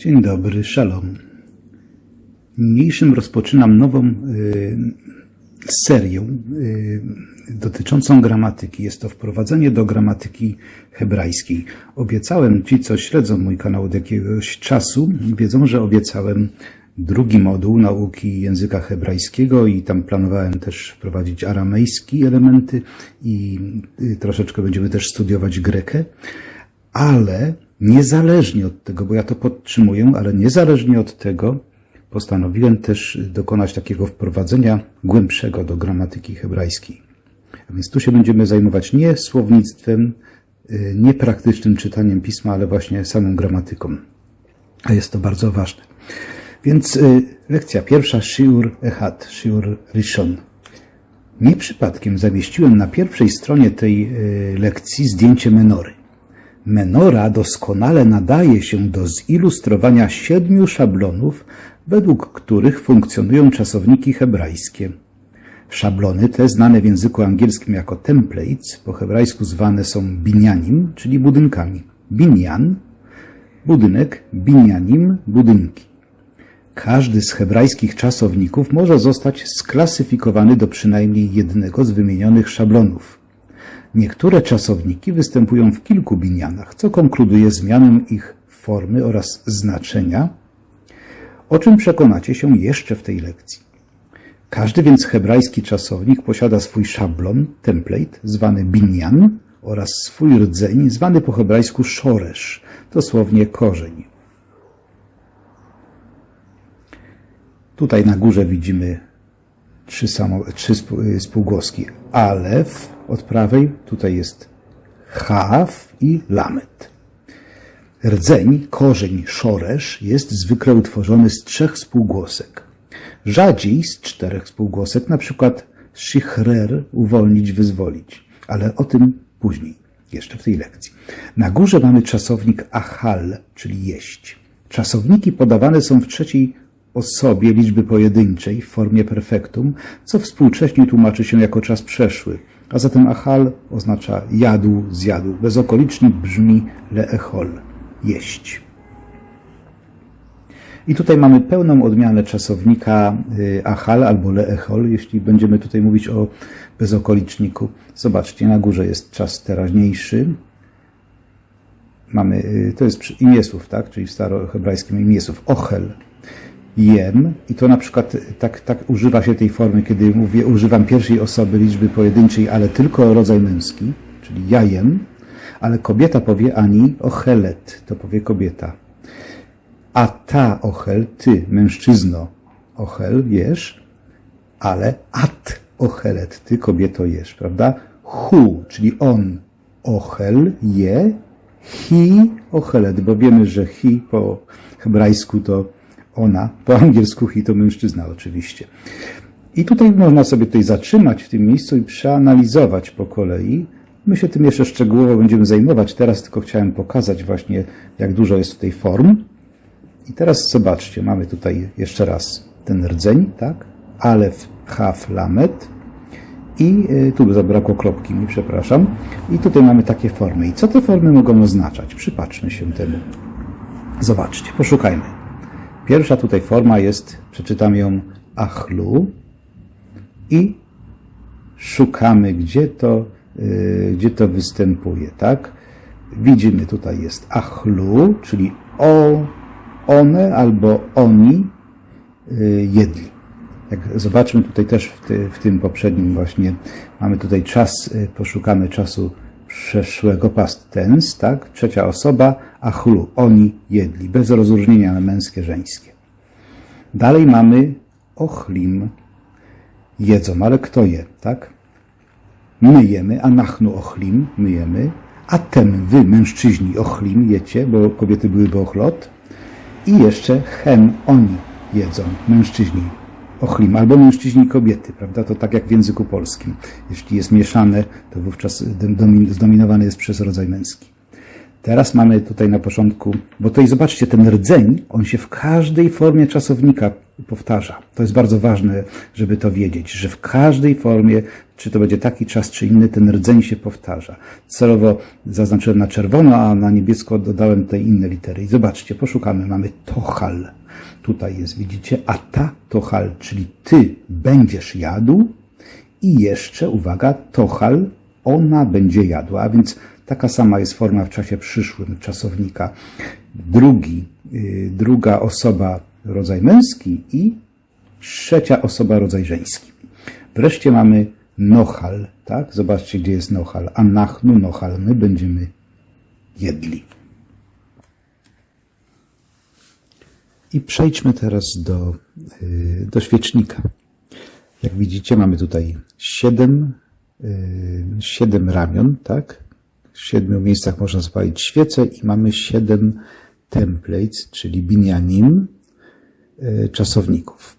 Dzień dobry, szalom. Niniejszym rozpoczynam nową y, serię y, dotyczącą gramatyki. Jest to wprowadzenie do gramatyki hebrajskiej. Obiecałem, ci co śledzą mój kanał od jakiegoś czasu, wiedzą, że obiecałem drugi moduł nauki języka hebrajskiego i tam planowałem też wprowadzić aramejski elementy i y, troszeczkę będziemy też studiować grekę, ale niezależnie od tego, bo ja to podtrzymuję, ale niezależnie od tego postanowiłem też dokonać takiego wprowadzenia głębszego do gramatyki hebrajskiej. A więc tu się będziemy zajmować nie słownictwem, y, nie praktycznym czytaniem pisma, ale właśnie samą gramatyką. A jest to bardzo ważne. Więc y, lekcja pierwsza, Shiur Echad, Shiur Rishon. Nie przypadkiem zamieściłem na pierwszej stronie tej y, lekcji zdjęcie menory. Menora doskonale nadaje się do zilustrowania siedmiu szablonów, według których funkcjonują czasowniki hebrajskie. Szablony te, znane w języku angielskim jako templates, po hebrajsku zwane są binianim, czyli budynkami. Binyan, budynek, binianim, budynki. Każdy z hebrajskich czasowników może zostać sklasyfikowany do przynajmniej jednego z wymienionych szablonów. Niektóre czasowniki występują w kilku binianach, co konkluduje zmianę ich formy oraz znaczenia, o czym przekonacie się jeszcze w tej lekcji. Każdy więc hebrajski czasownik posiada swój szablon, template, zwany binyan oraz swój rdzeń, zwany po hebrajsku szoresz, dosłownie korzeń. Tutaj na górze widzimy trzy, samo, trzy spół- spółgłoski. Alef od prawej, tutaj jest Haf i Lamet. Rdzeń, korzeń, szoresz jest zwykle utworzony z trzech spółgłosek. Rzadziej z czterech spółgłosek, na przykład shichrer, uwolnić, wyzwolić. Ale o tym później, jeszcze w tej lekcji. Na górze mamy czasownik achal, czyli jeść. Czasowniki podawane są w trzeciej osobie liczby pojedynczej w formie perfektum, co współcześnie tłumaczy się jako czas przeszły. A zatem achal oznacza jadł, zjadł. Bezokolicznik brzmi leechol, jeść. I tutaj mamy pełną odmianę czasownika y, achal albo leechol, jeśli będziemy tutaj mówić o bezokoliczniku. Zobaczcie, na górze jest czas teraźniejszy. Mamy, y, to jest imiesów, tak? Czyli w starohebrajskim imiesów. Ochel, jem i to na przykład tak, tak używa się tej formy, kiedy mówię, używam pierwszej osoby liczby pojedynczej, ale tylko rodzaj męski, czyli ja jem, ale kobieta powie ani ochelet, to powie kobieta. A ta ochel, ty, mężczyzno, ochel, jesz, ale at ochelet, ty, kobieto, jesz, prawda? Hu, czyli on, ochel, je, hi, ochelet, bo wiemy, że hi po hebrajsku to ona, po angielsku hi to mężczyzna oczywiście. I tutaj można sobie tutaj zatrzymać w tym miejscu i przeanalizować po kolei. My się tym jeszcze szczegółowo będziemy zajmować. Teraz tylko chciałem pokazać właśnie, jak dużo jest tutaj form. I teraz zobaczcie, mamy tutaj jeszcze raz ten rdzeń, tak? Alef, haf, lamet. I y, tu zabrakło kropki mi, przepraszam. I tutaj mamy takie formy. I co te formy mogą oznaczać? Przypatrzmy się temu. Zobaczcie, poszukajmy. Pierwsza tutaj forma jest, przeczytam ją achlu i szukamy, gdzie to, y, gdzie to występuje, tak? Widzimy, tutaj jest achlu, czyli o, one albo oni y, jedli. Jak zobaczmy tutaj też w, ty, w tym poprzednim właśnie, mamy tutaj czas, y, poszukamy czasu przeszłego past tense, tak? Trzecia osoba, achlu, oni jedli, bez rozróżnienia na męskie, żeńskie. Dalej mamy ochlim, jedzą, ale kto je, tak? My jemy, anachnu ochlim, my jemy, a ten, wy, mężczyźni, ochlim, jecie, bo kobiety byłyby ochlot. I jeszcze hen, oni jedzą, mężczyźni, ochlim, albo mężczyźni i kobiety, prawda? To tak jak w języku polskim. Jeśli jest mieszane, to wówczas domin- zdominowany jest przez rodzaj męski. Teraz mamy tutaj na początku, bo tutaj zobaczcie, ten rdzeń, on się w każdej formie czasownika powtarza. To jest bardzo ważne, żeby to wiedzieć, że w każdej formie, czy to będzie taki czas, czy inny, ten rdzeń się powtarza. Celowo zaznaczyłem na czerwono, a na niebiesko dodałem tutaj inne litery. I zobaczcie, poszukamy, mamy tochal. Tutaj jest, widzicie, a ta tochal, czyli ty będziesz jadł i jeszcze, uwaga, tochal, ona będzie jadła, a więc taka sama jest forma w czasie przyszłym czasownika. Drugi, y, druga osoba rodzaj męski i trzecia osoba rodzaj żeński. Wreszcie mamy nochal, tak? Zobaczcie, gdzie jest nochal. Anachnu nochal, my będziemy jedli. I przejdźmy teraz do, y, do świecznika. Jak widzicie, mamy tutaj siedem, y, siedem ramion, tak? W siedmiu miejscach można zapalić świecę i mamy siedem templates, czyli binianim y, czasowników.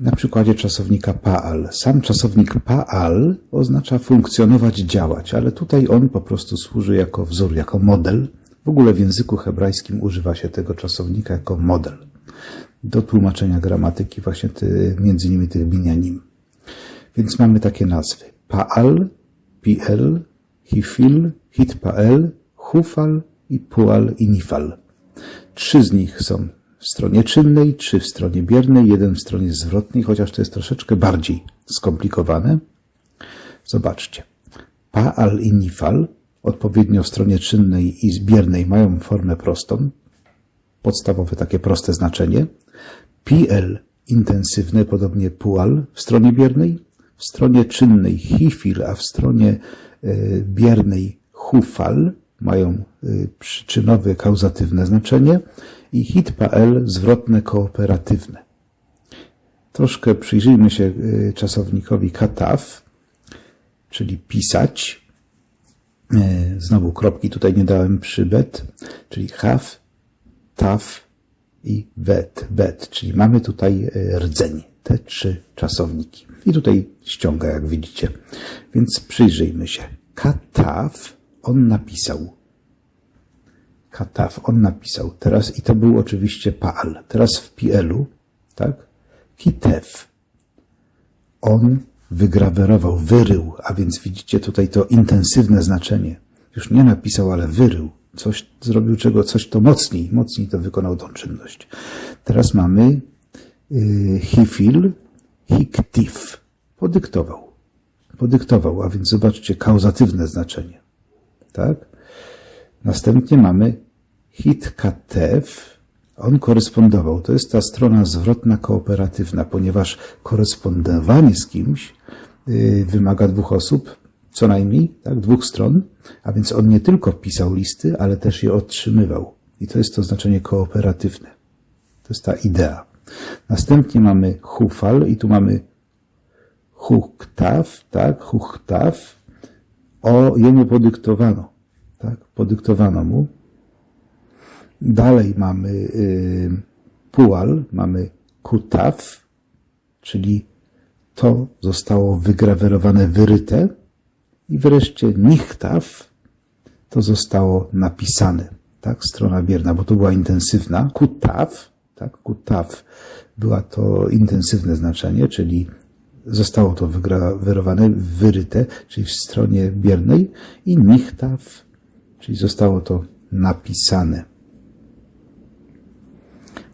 Na przykładzie czasownika paal. Sam czasownik paal oznacza funkcjonować, działać, ale tutaj on po prostu służy jako wzór, jako model. W ogóle w języku hebrajskim używa się tego czasownika jako model do tłumaczenia gramatyki właśnie ty, między innymi tych binianim. Więc mamy takie nazwy. Paal, Piel, Hifil, Hitpael, Hufal i Pual i Nifal. Trzy z nich są w stronie czynnej, trzy w stronie biernej, jeden w stronie zwrotnej, chociaż to jest troszeczkę bardziej skomplikowane. Zobaczcie. Paal i Nifal odpowiednio w stronie czynnej i biernej mają formę prostą, podstawowe takie proste znaczenie. PL intensywne, podobnie pual w stronie biernej, w stronie czynnej hifil, a w stronie biernej hufal mają y, przyczynowe, kauzatywne znaczenie i hit.pl zwrotne, kooperatywne. Troszkę przyjrzyjmy się y, czasownikowi kataf, czyli pisać. Znowu kropki tutaj nie dałem przy bet, czyli haf, taf i wet, bet, czyli mamy tutaj rdzeń, te trzy czasowniki. I tutaj ściąga, jak widzicie. Więc przyjrzyjmy się. Kataf, on napisał. Kataf, on napisał. Teraz, i to był oczywiście Paal. Teraz w Pielu, tak? Kitef. On wygrawerował, wyrył, a więc widzicie tutaj to intensywne znaczenie. Już nie napisał, ale wyrył. Coś zrobił czego, coś to mocniej, mocniej to wykonał tą czynność. Teraz mamy hifil, hiktif. Podyktował. Podyktował, a więc zobaczcie, kauzatywne znaczenie. Tak? Następnie mamy hitkatef. On korespondował. To jest ta strona zwrotna kooperatywna, ponieważ korespondowanie z kimś y, wymaga dwóch osób, co najmniej, tak, dwóch stron, a więc on nie tylko pisał listy, ale też je otrzymywał. I to jest to znaczenie kooperatywne. To jest ta idea. Następnie mamy hufal i tu mamy huktaw, tak, huktaw. O, jemu podyktowano, tak, podyktowano mu. Dalej mamy y, pual, mamy kutaw, czyli to zostało wygrawerowane, wyryte. I wreszcie nichtaw, to zostało napisane, tak, strona bierna, bo to była intensywna. Kutaw, tak, kutaw, była to intensywne znaczenie, czyli zostało to wygrawerowane, wyryte, czyli w stronie biernej i nichtaw, czyli zostało to napisane.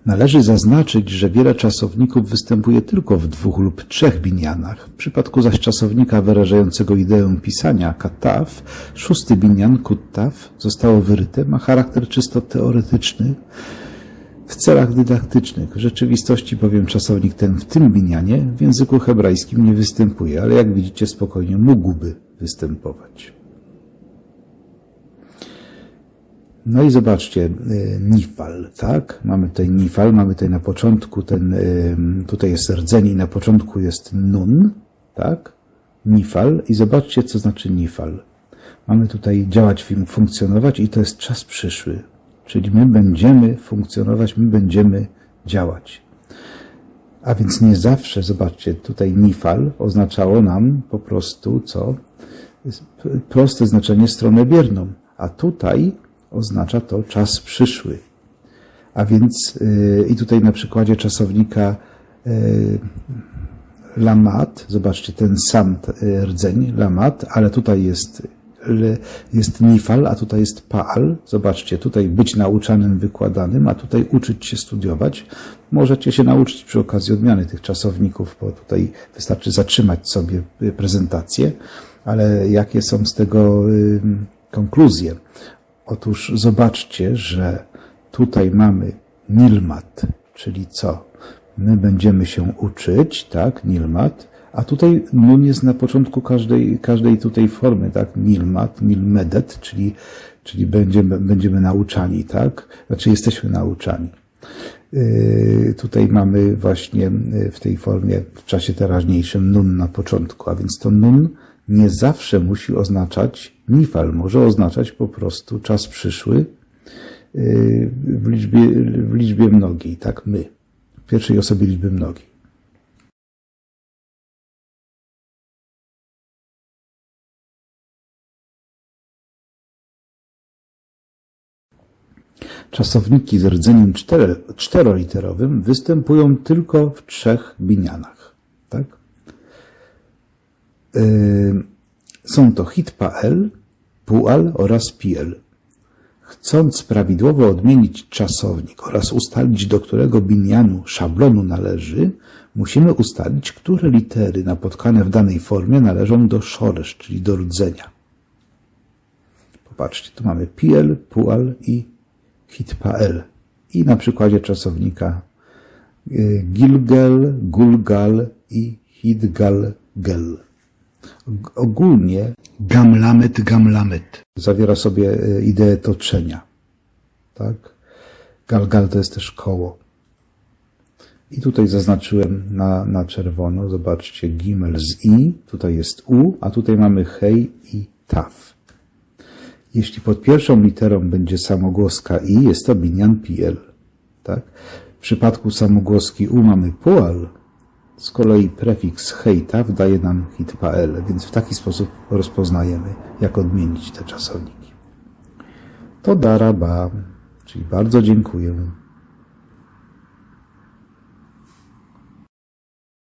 Należy zaznaczyć, że wiele czasowników występuje tylko w dwóch lub trzech binianach. W przypadku zaś czasownika wyrażającego ideę pisania kataf, szósty binian kuttaf zostało wyryte, ma charakter czysto teoretyczny w celach dydaktycznych. W rzeczywistości bowiem czasownik ten w tym binianie w języku hebrajskim nie występuje, ale jak widzicie spokojnie mógłby występować. No i zobaczcie, y, nifal, tak? Mamy tutaj nifal, mamy tutaj na początku ten, y, tutaj jest rdzeń i na początku jest nun, tak? Nifal i zobaczcie, co znaczy nifal. Mamy tutaj działać, funkcjonować i to jest czas przyszły. Czyli my będziemy funkcjonować, my będziemy działać. A więc nie zawsze, zobaczcie, tutaj nifal oznaczało nam po prostu co? Proste znaczenie stronę bierną. A tutaj oznacza to czas przyszły. A więc y, i tutaj na przykładzie czasownika y, lamat, zobaczcie ten sam y, rdzeń lamat, ale tutaj jest jest nifal, a tutaj jest paal. Zobaczcie, tutaj być nauczanym, wykładanym, a tutaj uczyć się studiować. Możecie się nauczyć przy okazji odmiany tych czasowników, bo tutaj wystarczy zatrzymać sobie y, prezentację, ale jakie są z tego y, konkluzje? Otóż zobaczcie, że tutaj mamy nilmat, czyli co? My będziemy się uczyć, tak, nilmat, a tutaj nun jest na początku każdej, każdej tutaj formy, tak, nilmat, nilmedet, czyli, czyli będziemy, będziemy nauczani, tak, znaczy jesteśmy nauczani. Yy, Tutaj mamy właśnie yy, w tej formie w czasie teraźniejszym nun na początku, a więc to nun nie zawsze musi oznaczać nifal, może oznaczać po prostu czas przyszły yy, w liczbie, w liczbie mnogiej, tak? My, w pierwszej osobie liczby mnogiej. Czasowniki z rdzeniem cztery, czteroliterowym występują tylko w trzech binianach. Tak? Yy, są to hitpael, pual oraz piel. Chcąc prawidłowo odmienić czasownik oraz ustalić, do którego binianu szablonu należy, musimy ustalić, które litery napotkane w danej formie należą do szoresz, czyli do rdzenia. Popatrzcie, tu mamy piel, pual i hitpael. I na przykładzie czasownika y, Gilgel, Gulgal i Hidgalgel. Ogólnie gamlamet, gamlamet zawiera sobie y, ideę toczenia. Tak? Galgal to jest też koło. I tutaj zaznaczyłem na, na czerwono, zobaczcie, gimel z i, tutaj jest u, a tutaj mamy hej i taf. Jeśli pod pierwszą literą będzie samogłoska i, jest to binian piel. Tak? W przypadku samogłoski u mamy pual, z kolei prefiks hejtaw daje nam hitpael, więc w taki sposób rozpoznajemy, jak odmienić te czasowniki. To daraba, czyli bardzo dziękuję.